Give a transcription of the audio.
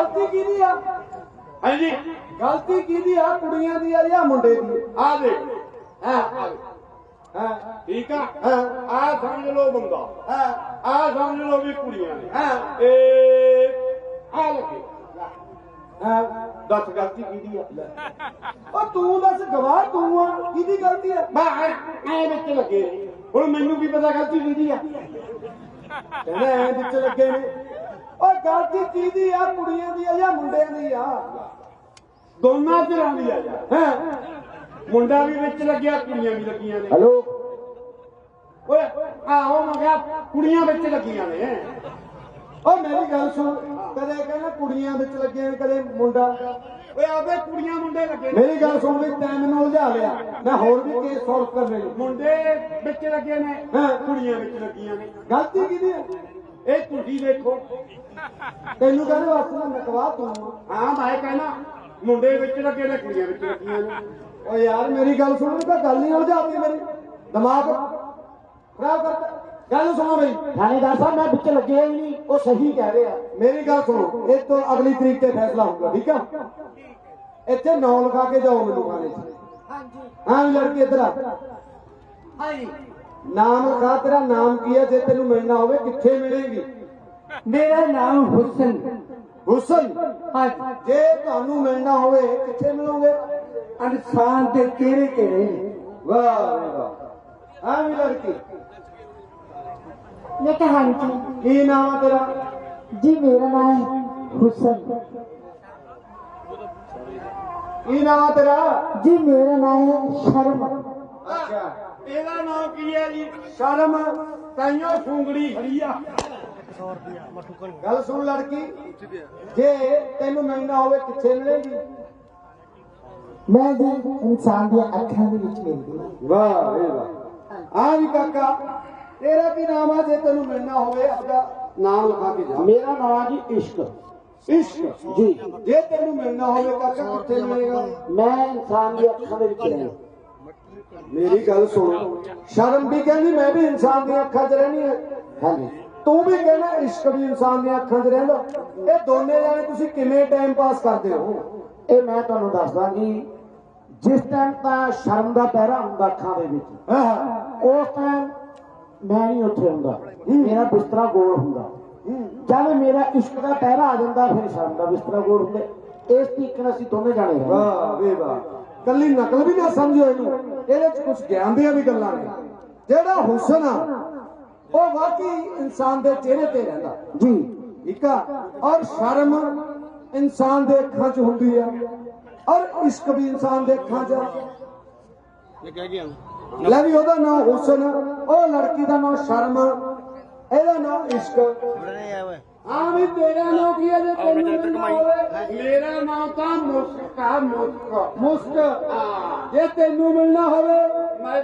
ਗਲਤੀ ਕਿਹਦੀ ਆ? ਹਾਂਜੀ। ਗਲਤੀ ਕਿਹਦੀ ਆ? ਕੁੜੀਆਂ ਦੀ ਆ ਜਾਂ ਮੁੰਡੇ ਦੀ? ਆ ਦੇ। ਹਾਂ ਠੀਕ ਆ? ਆ। ਸਮਝ ਲਓ ਬੰਦਾ। ਹਾਂ ਆ ਸਮਝ ਲਓ ਵੀ ਕੁੜੀਆਂ ਨੇ। ਹਾਂ ਇਹ ਆ ਲੱਗੇ ਹਾਂ ਦੱਸ ਗਲਤੀ ਕਿਹਦੀ ਆ? ਉਹ ਤੂੰ ਦੱਸ ਗਵਾਹ ਤੂੰ ਆ। ਕਿਹਦੀ ਗਲਤੀ ਆ? ਬਾਹਰ ਐ ਵਿੱਚ ਲੱਗੇ। ਹੁਣ ਮੈਨੂੰ ਕੀ ਪਤਾ ਗਲਤੀ ਕਿਹਦੀ ਆ? ਕਹਿੰਦੇ ਐ ਵਿੱਚ ਲੱਗੇ ਨੇ। ਓ ਗਲਤੀ ਕਿਹਦੀ ਆ? ਕੁੜੀਆਂ ਦੀ ਆ ਜਾਂ ਮੁੰਡਿਆਂ ਦੀ ਆ? ਦੋਨਾਂ ਧਿਰਾਂ ਦੀ ਆ। ਹਾਂ? ਮੁੰਡਾ ਵੀ ਵਿੱਚ ਲੱਗਿਆ ਕੁੜੀਆਂ ਵੀ ਲੱਗੀਆਂ ਨੇ। ਹਲੋ? ਓਏ ਆਹੋ ਮੈਂ ਕਿਹਾ ਕੁੜੀਆਂ ਵਿੱਚ ਲੱਗੀਆਂ ਨੇ। ਓ ਮੇਰੀ ਗੱਲ ਸੁਣ। ਕਦੇ ਕਹਿੰਦਾ ਕੁੜੀਆਂ ਵਿੱਚ ਲੱਗੇ ਨੇ ਕਦੇ ਮੁੰਡਾ। ਓਏ ਆਵੇ ਕੁੜੀਆਂ ਮੁੰਡੇ ਲੱਗੇ ਨੇ। ਮੇਰੀ ਗੱਲ ਸੁਣ ਵੀ ਤੈਨੂੰ ਮੈਨੂੰ ਉਲਝਾ ਲਿਆ। ਮੈਂ ਹੋਰ ਵੀ ਕੇਸ ਸੋਲਵ ਕਰ ਲਈ ਮੁੰਡੇ ਵਿੱਚ ਲੱਗੇ ਨੇ ਹਾਂ। ਕੁੜੀਆਂ ਵਿੱਚ ਲੱਗੀਆਂ ਨੇ। ਗਲਤੀ ਕਿਹਦੀ ਆ? ਇਹ ਤੁਸੀਂ ਦੇਖੋ ਤੈਨੂੰ ਕਹਿੰਦੇ ਵਾਸਤੇ ਨਾ ਨਕਵਾ ਤੂੰ। ਹਾਂ ਮੈਂ ਕਹਿਣਾ ਮੁੰਡੇ ਵਿੱਚ ਲੱਗੇ ਨੇ ਕੁੜੀਆਂ ਵਿੱਚ ਲੱਗੀਆਂ ਨੇ। ਓ ਯਾਰ ਮੇਰੀ ਗੱਲ ਸੁਣ ਤਾਂ ਗੱਲ ਨਹੀਂ ਉਲਝਾਤੀ ਮੇਰੀ। ਦਿਮਾਗ ਖਰਾਬ ਕਰਤਾ ਗੱਲ ਸੁਣੋ ਬਈ ਥਾਣੇਦਾਰ ਸਾਹਿਬ ਮੈਂ ਵਿੱਚ ਲੱਗਿਆ ਹੀ ਨਹੀਂ ਉਹ ਸਹੀ ਕਹਿ ਰਹੇ। ਆ ਮੇਰੀ ਗੱਲ ਸੁਣੋ ਇਹ ਤੋਂ ਅਗਲੀ ਤਰੀਕ ਤੇ ਫੈਸਲਾ ਹੋਊਗਾ ਠੀਕ ਆ? ਇੱਥੇ ਨੌ ਲਿਖਾ ਕੇ ਜਾਓ ਮੈਨੂੰ ਖਾਣੇ 'ਚ। ਹਾਂਜੀ। ਹਾਂ ਲੜਕੀ ਇੱਧਰ ਆ। ਹਾਂਜੀ। ਨਾਮ ਲਿਖਾ ਤੇਰਾ ਨਾਮ ਕੀ ਹੈ? ਜੇ ਤੈਨੂੰ ਮਿਲਣਾ ਹੋਵੇ ਕਿੱਥੇ ਮਿਲੇਗੀ? ਮੇਰਾ ਨਾਮ ਹੁਸਨ। ਹੁਸਨ? ਜੇ ਤੁਹਾਨੂੰ ਮਿਲਣਾ ਹੋਵੇ ਕਿੱਥੇ ਮਿਲੋਗੇ? ਇਨਸਾਨ ਦੇ ਕਿਹੜੇ ਕਿਹੜੇ ਵਾਹ ਵਾਹ ਹਾਂ ਵੀ ਲੜਕੀ। ਮੈਂ ਕਿਹਾ ਹਾਂਜੀ। ਕੀ ਨਾਮ ਆ ਤੇਰਾ? ਜੀ ਮੇਰਾ ਨਾਮ ਹੈ ਹੁਸਨ। ਕੀ ਨਾਮ ਆ ਤੇਰਾ? ਜੀ ਮੇਰਾ ਨਾਮ ਹੈ ਸ਼ਰਮ। ਅੱਛਾ। ਇਹਦਾ ਨਾਮ ਕੀ ਹੈ ਜੀ? ਸ਼ਰਮ ਤਾਈਓ ਫੁੰਗੜੀ ਖੜੀ ਆ। ਗੱਲ ਸੁਣ ਲੜਕੀ ਜੇ ਤੈਨੂੰ ਮਿਲਣਾ ਹੋਵੇ ਕਿੱਥੇ ਮਿਲੇਗੀ? ਮੈਂ ਜੀ ਇਨਸਾਨ ਦੀਆਂ ਅੱਖਾਂ ਦੇ ਵਿੱਚ ਮਿਲਦੀ ਵਾਹ ਵੇ ਵਾਹ। ਆ ਵੀ ਕਾਕਾ ਤੇਰਾ ਕੀ ਨਾਮ ਆ? ਜੇ ਤੈਨੂੰ ਮਿਲਣਾ ਹੋਵੇ ਆਪਦਾ ਨਾਮ ਲਿਖਾ ਕੇ ਜਾ। ਮੇਰਾ ਨਾਮ ਜੀ ਇਸ਼ਕ। ਇਸ਼ਕ? ਜੀ। ਜੇ ਤੈਨੂੰ ਮਿਲਣਾ ਹੋਵੇ ਕਾਕਾ ਕਿੱਥੇ ਮਿਲੇਗਾ? ਮੈਂ ਇਨਸਾਨ ਦੀਆਂ ਅੱਖਾਂ ਦੇ ਵਿੱਚ ਰਹਿਣਾ ਮੇਰੀ ਗੱਲ ਸੁਣ। ਸ਼ਰਮ ਵੀ ਕਹਿੰਦੀ ਮੈਂ ਵੀ ਇਨਸਾਨ ਦੀਆਂ ਅੱਖਾਂ 'ਚ ਰਹਿਣੀ ਹੈ। ਹਾਂਜੀ। ਤੂੰ ਵੀ ਕਹਿੰਦਾ ਇਸ਼ਕ ਵੀ ਇਨਸਾਨ ਦੀਆਂ ਅੱਖਾਂ 'ਚ ਰਹਿੰਦਾ। ਇਹ ਦੋਨੇ ਜਾਣੇ ਤੁਸੀਂ ਕਿਵੇਂ ਟਾਈਮ ਪਾਸ ਕਰਦੇ ਹੋ? ਇਹ ਮੈਂ ਤੁਹਾਨੂੰ ਦੱਸਦਾ ਜੀ ਜਿਸ ਟਾਈਮ ਤਾਂ ਸ਼ਰਮ ਦਾ ਪਹਿਰਾ ਹੁੰਦਾ ਅੱਖਾਂ ਦੇ ਵਿੱਚ ਉਸ ਟਾਈਮ ਮੈਂ ਨਹੀਂ ਉੱਥੇ ਹੁੰਦਾ। ਮੇਰਾ ਬਿਸਤਰਾ ਗੋਲ ਹੁੰਦਾ। ਜਦ ਮੇਰਾ ਇਸ਼ਕ ਦਾ ਪਹਿਰਾ ਆ ਜਾਂਦਾ ਫਿਰ ਸ਼ਰਮ ਦਾ ਬਿਸਤਰਾ ਗੋਲ ਹੁੰਦਾ। ਇਸ ਤਰੀਕੇ ਨਾਲ ਅਸੀਂ ਦੋਨੇ ਜਾਣੇ ਹਾਂ ਵਾਹ ਵੇ ਵਾਹ। ਕੱਲੀ ਨਕਲ ਵੀ ਨਾ ਸਮਝੋ ਇਹਨੂੰ। ਇਹਦੇ 'ਚ ਕੁਝ ਗਿਆਨ ਦੀਆਂ ਵੀ ਗੱਲਾਂ ਨੇ। ਜਿਹੜਾ ਹੁਸਨ ਆ ਉਹ ਵਾਕਈ ਇਨਸਾਨ ਦੇ ਚਿਹਰੇ ਤੇ ਰਹਿੰਦਾ। ਜੀ। ਠੀਕ ਆ? ਔਰ ਸ਼ਰਮ ਇਨਸਾਨ ਦੇ ਅੱਖਾਂ 'ਚ ਹੁੰਦੀ ਆ। ਔਰ ਇਸ਼ਕ ਵੀ ਇਨਸਾਨ ਦੇ ਅੱਖਾਂ 'ਚ। ਲੈ ਵੀ ਉਹਦਾ ਨਾਮ ਹੁਸਨ ਉਹ ਲੜਕੀ ਦਾ ਨਾਮ ਸ਼ਰਮ ਇਹਦਾ ਨਾਮ ਇਸ਼ਕ ਹਾਂ ਵੀ ਤੇਰਾ ਨਾਮ ਕੀ ਹੈ ਜੇ ਤੈਨੂੰ ਮਿਲਣਾ ਹੋਵੇ ਮੇਰਾ ਨਾਮ ਤਾਂ ਮੁਸਕਾ ਮੁਸਕ ਮੁਸਕ ਜੇ ਤੈਨੂੰ ਮਿਲਣਾ ਹੋਵੇ ਮੈਂ